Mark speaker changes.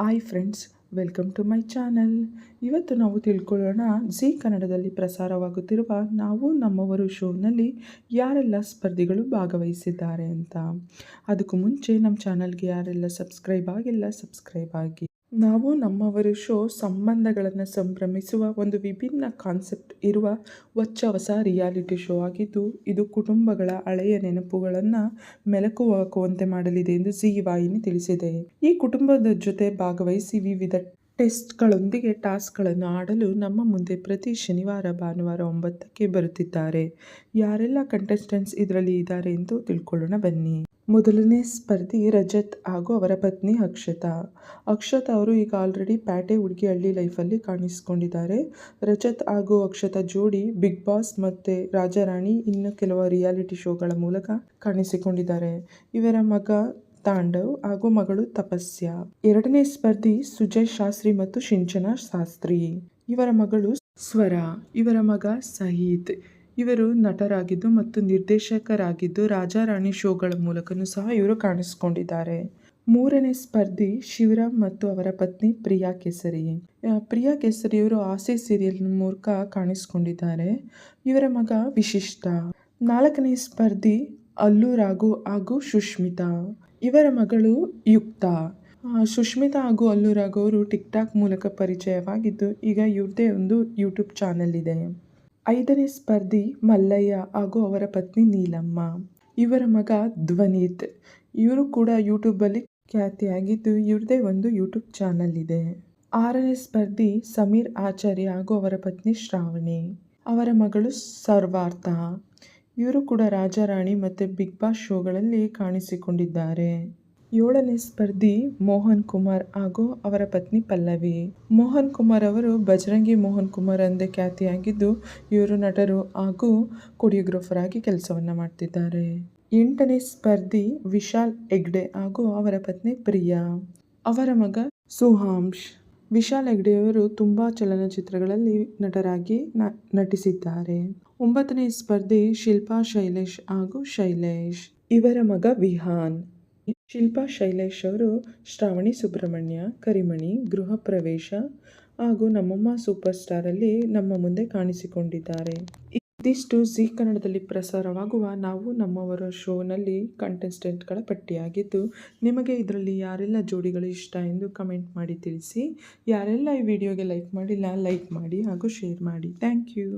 Speaker 1: Hi friends welcome to my channel ಇವತ್ತು ನಾವು ತಿಳ್ಕೊಳ್ಳೋಣ, ಜಿ ಕನ್ನಡದಲ್ಲಿ ಪ್ರಸಾರವಾಗುತ್ತಿರುವ ನಾವು ನಮ್ಮವರು ಶೋನಲ್ಲಿ ಯಾರೆಲ್ಲ ಸ್ಪರ್ಧಿಗಳು ಭಾಗವಹಿಸಿದ್ದಾರೆ ಅಂತ. ಅದಕ್ಕೂ ಮುಂಚೆ ನಮ್ಮ ಚಾನಲ್ಗೆ ಯಾರೆಲ್ಲ ಸಬ್ಸ್ಕ್ರೈಬ್ ಆಗಿಲ್ಲ ಸಬ್ಸ್ಕ್ರೈಬ್ ಆಗಿ. ನಾವು ನಮ್ಮವರು ಶೋ ಸಂಬಂಧಗಳನ್ನು ಸಂಭ್ರಮಿಸುವ ಒಂದು ವಿಭಿನ್ನ ಕಾನ್ಸೆಪ್ಟ್ ಇರುವ ಹೊಚ್ಚ ಹೊಸ ರಿಯಾಲಿಟಿ ಶೋ ಆಗಿದ್ದು, ಇದು ಕುಟುಂಬಗಳ ಹಳೆಯ ನೆನಪುಗಳನ್ನು ಮೆಲುಕು ಹಾಕುವಂತೆ ಮಾಡಲಿದೆ ಎಂದು ಜಿ ವಾಹಿನಿ ತಿಳಿಸಿದೆ. ಈ ಕುಟುಂಬದ ಜೊತೆ ಭಾಗವಹಿಸಿ ವಿವಿಧ ಟೆಸ್ಟ್ಗಳೊಂದಿಗೆ ಟಾಸ್ಕ್ಗಳನ್ನು ಆಡಲು ನಮ್ಮ ಮುಂದೆ ಪ್ರತಿ ಶನಿವಾರ, ಭಾನುವಾರ ಒಂಬತ್ತಕ್ಕೆ ಬರುತ್ತಿದ್ದಾರೆ. ಯಾರೆಲ್ಲ ಕಂಟೆಸ್ಟೆಂಟ್ಸ್ ಇದರಲ್ಲಿ ಇದ್ದಾರೆ ಎಂದು ತಿಳ್ಕೊಳ್ಳೋಣ ಬನ್ನಿ. ಮೊದಲನೇ ಸ್ಪರ್ಧಿ ರಜತ್ ಹಾಗೂ ಅವರ ಪತ್ನಿ ಅಕ್ಷತಾ. ಅಕ್ಷತಾ ಅವರು ಈಗ ಆಲ್ರೆಡಿ ಪ್ಯಾಟೆ ಹುಡುಗಿ ಹಳ್ಳಿ ಲೈಫಲ್ಲಿ ಕಾಣಿಸ್ಕೊಂಡಿದ್ದಾರೆ. ರಜತ್ ಹಾಗೂ ಅಕ್ಷತಾ ಜೋಡಿ ಬಿಗ್ ಬಾಸ್ ಮತ್ತು ರಾಜಾರಾಣಿ ಇನ್ನು ಕೆಲವು ರಿಯಾಲಿಟಿ ಶೋಗಳ ಮೂಲಕ ಕಾಣಿಸಿಕೊಂಡಿದ್ದಾರೆ. ಇವರ ಮಗ ತಾಂಡವ್ ಹಾಗೂ ಮಗಳು ತಪಸ್ಯ. ಎರಡನೇ ಸ್ಪರ್ಧಿ ಸುಜಯ್ ಶಾಸ್ತ್ರಿ ಮತ್ತು ಶಿಂಚನಾ ಶಾಸ್ತ್ರಿ. ಇವರ ಮಗಳು ಸ್ವರ. ಇವರ ಮಗ ಸಹೀದ್. ಇವರು ನಟರಾಗಿದ್ದು ಮತ್ತು ನಿರ್ದೇಶಕರಾಗಿದ್ದು ರಾಜಾರಾಣಿ ಶೋಗಳ ಮೂಲಕನೂ ಸಹ ಇವರು ಕಾಣಿಸಿಕೊಂಡಿದ್ದಾರೆ. ಮೂರನೇ ಸ್ಪರ್ಧಿ ಶಿವರಾಮ್ ಮತ್ತು ಅವರ ಪತ್ನಿ ಪ್ರಿಯಾ ಕೇಸರಿ. ಪ್ರಿಯಾ ಕೇಸರಿ ಇವರು ಆಸೆ ಸೀರಿಯಲ್ ಮೂಲಕ ಕಾಣಿಸಿಕೊಂಡಿದ್ದಾರೆ. ಇವರ ಮಗ ವಿಶಿಷ್ಟ. ನಾಲ್ಕನೇ ಸ್ಪರ್ಧಿ ಅಲ್ಲು ರಾಘು ಹಾಗೂ ಸುಷ್ಮಿತಾ ಇವರ ಮಗಳು ಯುಕ್ತ. ಸುಷ್ಮಿತಾ ಹಾಗೂ ಅಲ್ಲು ರಾಘು ಅವರು ಟಿಕ್ ಟಾಕ್ ಮೂಲಕ ಪರಿಚಯವಾಗಿದ್ದು, ಈಗ ಇವ್ರದೇ ಒಂದು ಯೂಟ್ಯೂಬ್ ಚಾನೆಲ್ ಇದೆ. ಐದನೇ ಸ್ಪರ್ಧಿ ಮಲ್ಲಯ್ಯ ಹಾಗೂ ಅವರ ಪತ್ನಿ ನೀಲಮ್ಮ. ಇವರ ಮಗ ಧ್ವನಿತ್. ಇವರು ಕೂಡ ಯೂಟ್ಯೂಬಲ್ಲಿ ಖ್ಯಾತಿಯಾಗಿದ್ದು ಇವ್ರದೇ ಒಂದು ಯೂಟ್ಯೂಬ್ ಚಾನಲ್ ಇದೆ. ಆರನೇ ಸ್ಪರ್ಧಿ ಸಮೀರ್ ಆಚಾರ್ಯ ಹಾಗೂ ಅವರ ಪತ್ನಿ ಶ್ರಾವಣಿ. ಅವರ ಮಗಳು ಸರ್ವಾರ್ಥ. ಇವರು ಕೂಡ ರಾಜಾರಾಣಿ ಮತ್ತು ಬಿಗ್ ಬಾಸ್ ಶೋಗಳಲ್ಲಿ ಕಾಣಿಸಿಕೊಂಡಿದ್ದಾರೆ. ಏಳನೇ ಸ್ಪರ್ಧಿ ಮೋಹನ್ ಕುಮಾರ್ ಹಾಗೂ ಅವರ ಪತ್ನಿ ಪಲ್ಲವಿ. ಮೋಹನ್ ಕುಮಾರ್ ಅವರು ಬಜರಂಗಿ ಮೋಹನ್ ಕುಮಾರ್ ಎಂದೇ ಖ್ಯಾತಿಯಾಗಿದ್ದು, ಇವರು ನಟರು ಹಾಗೂ ಕೊರಿಯೋಗ್ರಾಫರ್ ಆಗಿ ಕೆಲಸವನ್ನು ಮಾಡ್ತಿದ್ದಾರೆ. ಎಂಟನೇ ಸ್ಪರ್ಧಿ ವಿಶಾಲ್ ಹೆಗ್ಡೆ ಹಾಗೂ ಅವರ ಪತ್ನಿ ಪ್ರಿಯಾ. ಅವರ ಮಗ ಸುಹಾಂಶ್. ವಿಶಾಲ್ ಹೆಗ್ಡೆಯವರು ತುಂಬ ಚಲನಚಿತ್ರಗಳಲ್ಲಿ ನಟರಾಗಿ ನಟಿಸಿದ್ದಾರೆ. ಒಂಬತ್ತನೇ ಸ್ಪರ್ಧಿ ಶಿಲ್ಪಾ ಶೈಲೇಶ್ ಹಾಗೂ ಶೈಲೇಶ್. ಇವರ ಮಗ ವಿಹಾನ್. ಶಿಲ್ಪಾ ಶೈಲೇಶ್ ಅವರು ಶ್ರಾವಣಿ ಸುಬ್ರಹ್ಮಣ್ಯ, ಕರಿಮಣಿ, ಗೃಹ ಪ್ರವೇಶ ಹಾಗೂ ನಮ್ಮಮ್ಮ ಸೂಪರ್ ಸ್ಟಾರಲ್ಲಿ ನಮ್ಮ ಮುಂದೆ ಕಾಣಿಸಿಕೊಂಡಿದ್ದಾರೆ. ಇದಿಷ್ಟು ಜಿ ಕನ್ನಡದಲ್ಲಿ ಪ್ರಸಾರವಾಗುವ ನಾವು ನಮ್ಮವರ ಶೋನಲ್ಲಿ ಕಂಟೆಸ್ಟೆಂಟ್ಗಳ ಪಟ್ಟಿಯಾಗಿದ್ದು, ನಿಮಗೆ ಇದರಲ್ಲಿ ಯಾರೆಲ್ಲ ಜೋಡಿಗಳು ಇಷ್ಟ ಎಂದು ಕಮೆಂಟ್ ಮಾಡಿ ತಿಳಿಸಿ. ಯಾರೆಲ್ಲ ಈ ವಿಡಿಯೋಗೆ ಲೈಕ್ ಮಾಡಿಲ್ಲ ಲೈಕ್ ಮಾಡಿ ಹಾಗೂ ಶೇರ್ ಮಾಡಿ. Thank you